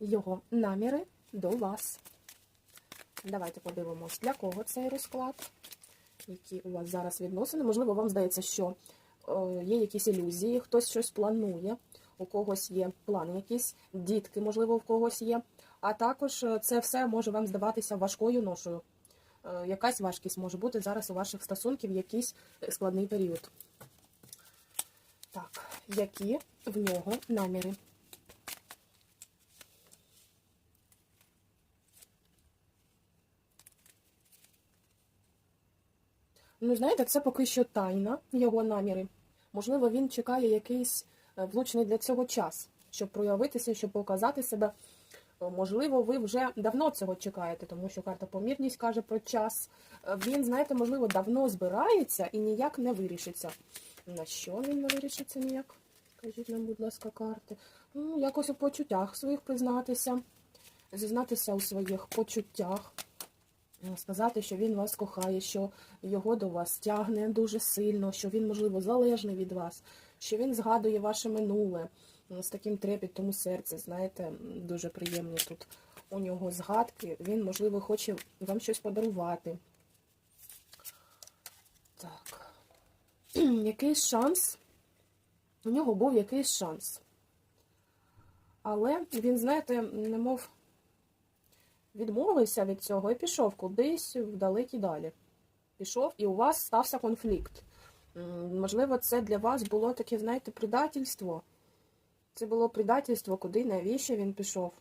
його наміри до вас. Давайте подивимось, для кого цей розклад, які у вас зараз відносини. Можливо, вам здається, що е, є якісь ілюзії, хтось щось планує, у когось є плани якісь, дітки, можливо, в когось є. А також е, це все може вам здаватися важкою ношою. Е, Якась важкість може бути зараз у ваших стосунків якийсь складний період. Так, які в нього наміри? Ну, знаєте, це поки що тайна його наміри. Можливо, він чекає якийсь е, влучний для цього час, щоб проявитися, щоб показати себе. Е, Можливо, ви вже давно цього чекаєте, тому що карта помірність каже про час. Е, Він, знаєте, можливо, давно збирається і ніяк не вирішиться. На що він не вирішиться ніяк? Кажіть нам, будь ласка, карти. Ну, якось у почуттях своїх признатися, зізнатися у своїх почуттях. Сказати, що він вас кохає, що його до вас тягне дуже сильно, що він, можливо, залежний від вас, що він згадує ваше минуле з таким трепетом у серці. Знаєте, дуже приємні тут у нього згадки. Він, можливо, хоче вам щось подарувати. Так. Якийсь шанс. У нього був якийсь шанс. Але він, знаєте, немов відмовився від цього і пішов кудись вдалекі далі. Пішов, і у вас стався конфлікт. Можливо, це для вас було таке, знаєте, предательство. Це було предательство, куди, навіщо він пішов.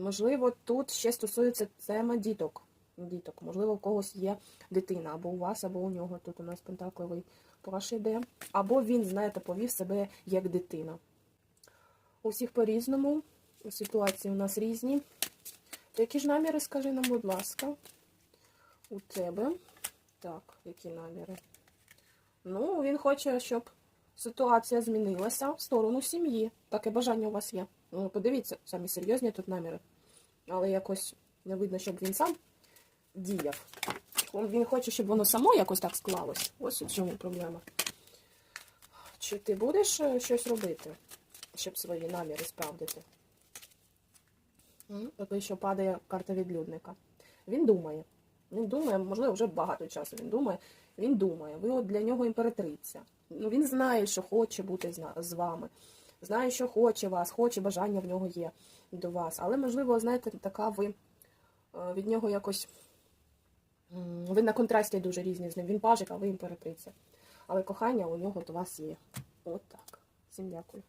Можливо, тут ще стосується тема діток. Діток. Можливо, у когось є дитина, або у вас, або у нього. Тут у нас пентакливий паш іде. Або він, знаєте, повів себе як дитина. У всіх по-різному. Ситуації у нас різні. Які ж наміри, скажи нам, будь ласка, у тебе. Так, які наміри? Ну, він хоче, щоб ситуація змінилася в сторону сім'ї. Таке бажання у вас є. Ну, подивіться, самі серйозні тут наміри. Але якось не видно, щоб він сам діяв. Він хоче, щоб воно само якось так склалось. Ось у чому проблема. Чи ти будеш е, щось робити, щоб свої наміри справдити? М, Поки що падає карта відлюдника. Він думає. Він думає, можливо, вже багато часу він думає. Він думає, ви от для нього імператриця. Ну, він знає, що хоче бути з вами. Знає, що хоче вас, хоче, бажання в нього є до вас. Але, можливо, знаєте, така ви е, від нього якось. Ви на контрасті дуже різні з ним. Він пажик, а ви імператриця. Але кохання у нього до вас є. От так. Всім дякую.